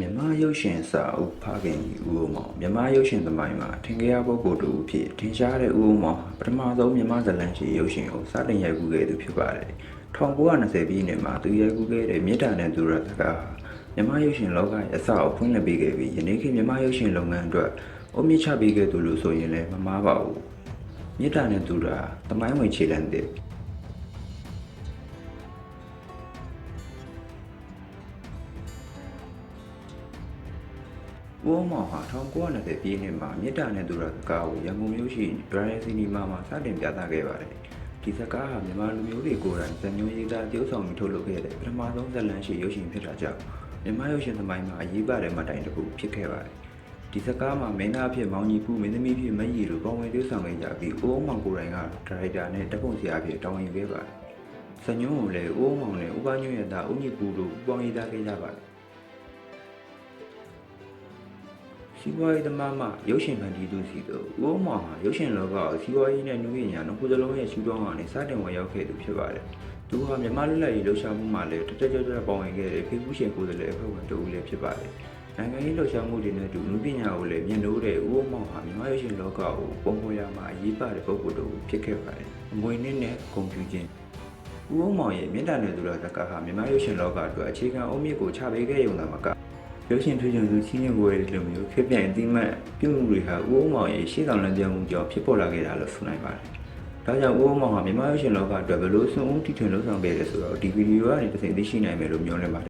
မြန်မာရုပ်ရှင်စာအုပ်ဖခင်ကြီးဦးအောင်မောင်မြန်မာရုပ်ရှင်သမိုင်းမှာထင်ကြရပုဂ္ဂိုလ်တူဖြစ်ထင်ရှားတဲ့ဦးအောင်မောင်ဟာပထမဆုံးမြန်မာဇာတ်လမ်းရှည်ရုပ်ရှင်ကိုစတင်ရိုက်ကူးခဲ့သူဖြစ်ပါတယ်1920ပြည့်နှစ်မှာသူရိုက်ကူးခဲ့တဲ့မြေတားနဲ့သူရတကားဟာမြန်မာရုပ်ရှင်လောကရဲ့အစအဖွင့်လှစ်ပေးခဲ့ပြီးယနေ့ခေတ်မြန်မာရုပ်ရှင်လုပ်ငန်းအတွက်အုံမြင့်ချပေးခဲ့သူလို့ဆိုရင်လည်းမမှားပါဘူးမြေတားနဲ့သူရာသမိုင်းဝင်ခြေလှမ်းတဲ့ ဦးအောင်မောင်ဟာ1920ပြည့်နှစ်မှာမြစ်တာနဲ့သူရစကားကိုရန်ကုန်မြို့ရှိ Brian Cinema မှာစတင်ပြသခဲ့ပါတယ်။ဒီစကားဟာမြန်မာလူမျိုးတွေကိုယ်တိုင်ဇာတ်မျိုးရေးသားပြုဆောင်ပြီးထုတ်လုပ်ခဲ့တဲ့ပထမဆုံးဇာတ်လမ်းရှိရုပ်ရှင်ဖြစ်တာကြောင့်မြန်မာရုပ်ရှင်သမိုင်းမှာအရေးပါတဲ့မှတ်တိုင်တစ်ခုဖြစ်ခဲ့ပါတယ်။ဒီစကားမှာမင်းသားအဖြစ်မောင်ကြီးပူမင်းသမီးဖြစ်မကြီးတို့ပေါဝင်ပြုဆောင်ခဲ့ကြပြီးဦးအောင်မောင်ကိုယ်တိုင်ကဒါရိုက်တာနဲ့တပ်ပုံဆရာအဖြစ်တောင်းယူခဲ့ပါတယ်။ဇညုံးကိုလည်းဦးအောင်မောင်နဲ့ဦးပန်းညွန့်ရဲ့သားဦးမြင့်ပူတို့ပူပေါင်းရေးသားခဲ့ကြပါတယ်။ စီးပွားရေးသမားမှရုပ်ရှင်ဖန်တီးသူစီတို့ဦးအောင်မောင်ဟာရုပ်ရှင်လောကကိုစီးပွားရေးနဲ့နူးညံ့ညာနှစ်ခုစလုံးရဲ့ရှုထောင့်ကနေစတင်ဝင်ရောက်ခဲ့သူဖြစ်ပါတယ်။သူဟာမြန်မာလူလက်ရေးလှုပ်ရှားမှုမှာလည်းတတက်ကြွကြွပေါဝင်ခဲ့တဲ့ဖေဘူးရှင်ကိုယ်စားလှယ်အဖွဲ့ဝင်တူဦးလည်းဖြစ်ပါတယ်။နိုင်ငံရေးလှုပ်ရှားမှုတွေနဲ့အတူနုပညာကိုလည်းမြင်လို့တဲ့ဦးအောင်မောင်ဟာမြန်မာရုပ်ရှင်လောကကိုပုံပေါ်ရမှာအရေးပါတဲ့ပုဂ္ဂိုလ်တူဖြစ်ခဲ့ပါတယ်။အမွေနှစ်နဲ့ဂုဏ်ပြုခြင်းဦးအောင်မောင်ရဲ့မြင့်တန်တဲ့သူတော်စကားဟာမြန်မာရုပ်ရှင်လောကအတွက်အခြေခံအုံမြစ်ကိုချပေးခဲ့ရုံသာမက ရုပ်ရှင်ထွေးချွန်သူချင်းချင်းကိုယ်တွေလိုမျိုးခေတ်ပြိုင်အတိမတ်ပြုမှုတွေဟာဦးအောင်မောင်ရဲ့ရှေ့ဆောင်လမ်းကြောင်းမှုကြောင့်ဖြစ်ပေါ်လာခဲ့တာလို့ဆိုနိုင်ပါတယ်။ဒါကြောင့်ဦးအောင်မောင်ဟာမြန်မာရုပ်ရှင်လောကအတွက်ဘယ်လိုစွန့်ဦးတီထွင်လှုပ်ဆောင်ခဲ့လဲဆိုတော့ဒီဗီဒီယိုကနေတစ်စိမ်သိရှိနိုင်မယ်လို့မျှော်လင့်ပါတယ်